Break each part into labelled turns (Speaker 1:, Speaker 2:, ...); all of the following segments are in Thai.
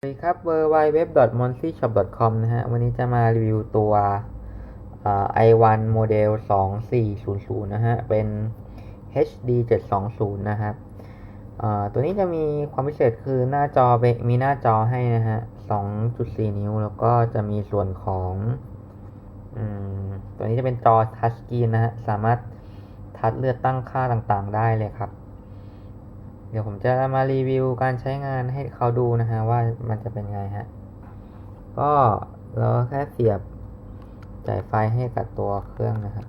Speaker 1: สวัสดีครับ w w w m o n c y s h o p c o m นะฮะ วันนี้จะมารีวิวตัวเอ่อ i1 โมเดล2400 นะฮะ เป็น HD 720 นะครับตัวนี้จะมีความพิเศษคือหน้าจอเป็นมีหน้าจอให้นะฮะ 2.4 นิ้ว แล้วก็จะมีส่วนของอตัวนี้จะเป็นจอทัชสกรีนนะฮะ สามารถทัชเลือกตั้งค่าต่างๆ ได้เลยครับ เดี๋ยวผมจะมารีวิวการใช้งานให้เขาดูนะฮะว่ามันจะเป็นไงฮะ ก็เราแค่เสียบจ่ายไฟให้กับตัวเครื่องนะครับ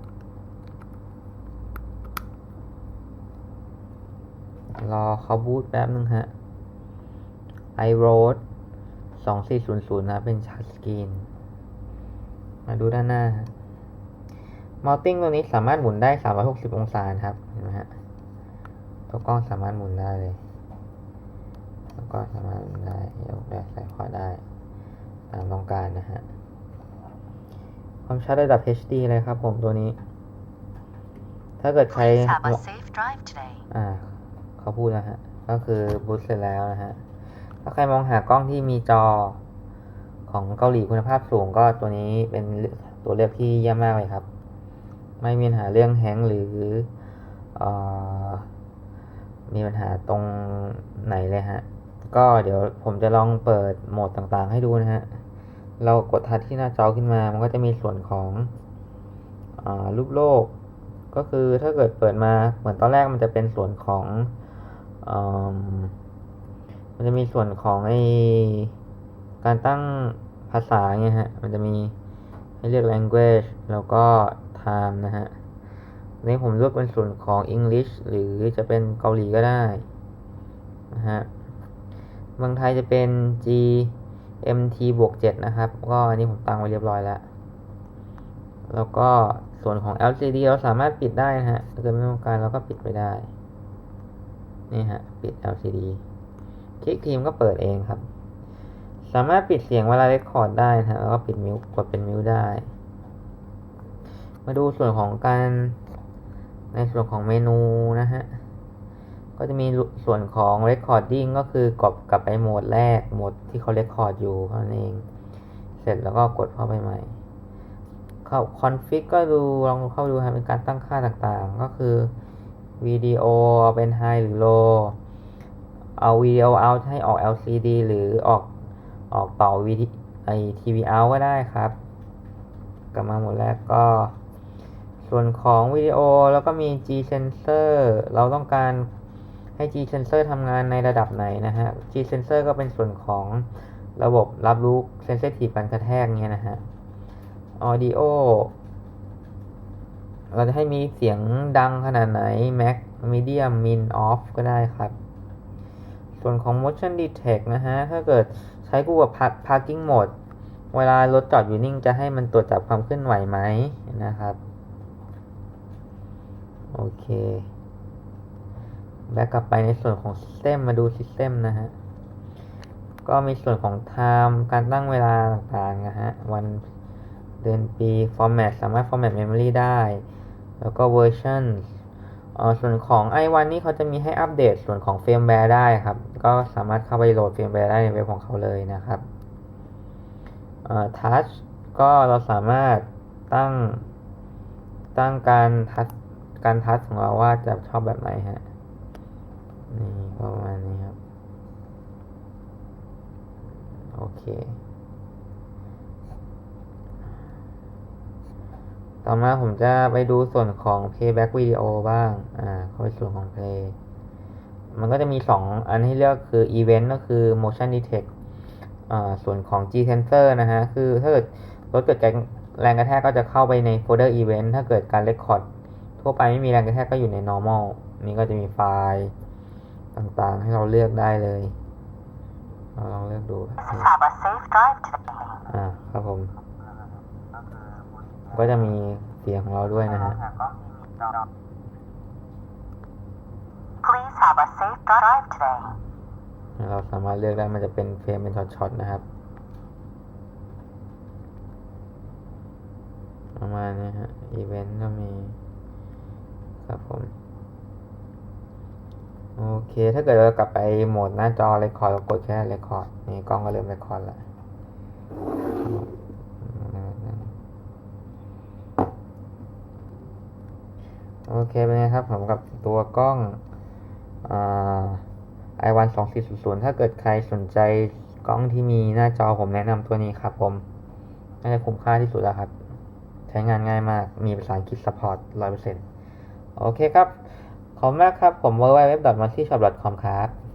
Speaker 1: รอเขาบูตแป๊บนึงฮะ iRoad 2400 นะ เป็นชัดสกรีน มาดูด้านหน้ามัลติ้งตัวนี้สามารถหมุนได้ 360 องศานะครับ เห็นไหมฮะ ตัวกล้องสามารถหมุนได้เลย แล้วก็สามารถหมุนได้ยกได้ใส่ขวาได้ ตามต้องการนะฮะ ความชัดระดับ HD เลยครับผมตัวนี้ ถ้าเกิดใช้
Speaker 2: Please have a safe drive today.
Speaker 1: อ่าเขาพูดนะฮะ ก็คือบูตเสร็จแล้วนะฮะ ถ้าใครมองหากล้องที่มีจอของเกาหลีคุณภาพสูงก็ตัวนี้เป็นตัวเลือกที่เยี่ยมมากเลยครับ ไม่มีปัญหาเรื่องแฮงก์หรือเออ มีปัญหาตรงไหนเลยฮะ ก็เดี๋ยวผมจะลองเปิดโหมดต่างๆ ให้ดูนะฮะ เรากดทัชที่หน้าจอขึ้นมา มันก็จะมีส่วนของอรูปโลก ก็คือถ้าเกิดเปิดมาเหมือนตอนแรกมันจะเป็นส่วนของอมันจะมีส่วนของไอการตั้งภาษาเงี้ยฮะ มันจะมีให้เลือก language แล้วก็ time นะฮะ นี่ผมเลือกเป็นส่วนของ English หรือจะเป็นเกาหลีก็ได้นะฮะเมืองไทยจะเป็น GMT บวก7นะครับ ก็อันนี้ผมตั้งไว้เรียบร้อยแล้ว แล้วก็ส่วนของ LCD เราสามารถปิดได้นะฮะถ้าเกิดไม่ต้องการเราก็ปิดไปได้ นี่ฮะ ปิด LCD คลิกทีมก็เปิดเองครับ สามารถปิดเสียงเวลาเรคคอร์ดได้นะฮะแล้วก็ปิดมิวกดเป็นมิวได้ มาดูส่วนของการ ในส่วนของเมนูนะฮะ ก็จะมีส่วนของ Recording ก็คือกดกลับไปโหมดแรกโหมดที่เขา Record อยู่เท่านั้นเอง เสร็จแล้วก็กดเข้าไปใหม่ เข้า Config ก็ดูลองเข้าดูฮะเป็นการตั้งค่าต่างๆ ก็คือวิดีโอเอาเป็น High หรือ Low เอาวิดีโอเอาให้ออก LCD หรือออกออกต่อวีดีไอทีวีเอาก็ได้ครับ กลับมาหมดแรกก็ ส่วนของวิดีโอแล้วก็มี G sensor เราต้องการให้ G sensor ทำงานในระดับไหนนะฮะ G sensor ก็เป็นส่วนของระบบรับรู้ sensitive การกระแทกเงี้ยนะฮะ audio เราจะให้มีเสียงดังขนาดไหน max medium min off ก็ได้ครับ ส่วนของ motion detect นะฮะ ถ้าเกิดใช้คู่กับ parking mode เวลารถจอดอยู่นิ่งจะให้มันตรวจจับความเคลื่อนไหวไหมนะครับ โอเคแบ็กกลับไปในส่วนของ System มาดู System นะฮะ ก็มีส่วนของ Time การตั้งเวลาต่างๆนะฮะ วันเดือนปี Format สามารถ Format Memory ได้ แล้วก็ Version ออส่วนของ i1 นี่เขาจะมีให้อัปเดตส่วนของเฟรมแวร์ได้ครับ ก็สามารถเข้าไปโหลดเฟรมแวร์ได้ในเว็บของเขาเลยนะครับเอ่อ Touch ก็เราสามารถตั้งตั้งการทัช การทัชของเราว่าจะชอบแบบไหนฮะ นี่ประมาณนี้ครับ โอเค ต่อมาผมจะไปดูส่วนของ playback video บ้าง อ่า เข้าไปส่วนของ play มันก็จะมีสองอันให้เลือกคือ event ก็คือ motion detect อ่า ส่วนของ G sensor นะฮะ คือถ้าเกิดรถเกิดแรงกระแทกก็จะเข้าไปในโฟลเดอร์ event ถ้าเกิดการ record ทั่วไปไม่มีแรงกระแทกก็อยู่ใน normal นี่ก็จะมีไฟล์ต่างๆ ให้เราเลือกได้เลย เราลองเลือกดู
Speaker 2: Please have a safe drive today.
Speaker 1: อ่าครับผม ก็จะมีเสียงของเราด้วยนะฮะ
Speaker 2: Please have a safe drive today.
Speaker 1: เราสามารถเลือกได้มันจะเป็นเฟรมเป็นช็อตๆนะครับ ประมาณนี้ฮะ อีเวนต์ก็มี ครับผม โอเค ถ้าเกิดเรากลับไปโหมดหน้าจอเรคคอร์ดเรากดแค่เรคคอร์ดนี่กล้องก็เริ่มเรคคอร์ดแล้วโอเคเป็นไงครับผมกับตัวกล้องไอวันสองสี่ศูนย์ศูนย์ถ้าเกิดใครสนใจกล้องที่มีหน้าจอผมแนะนำตัวนี้ครับผมน่าจะคุ้มค่าที่สุดแล้วครับ ใช้งานง่ายมากมีภาษาอังกฤษ support ร้อยเปอร์เซ็นต์ โอเคครับ ขอบคุณมากครับ ผม w w w m a r c y s h o p c o m ครับ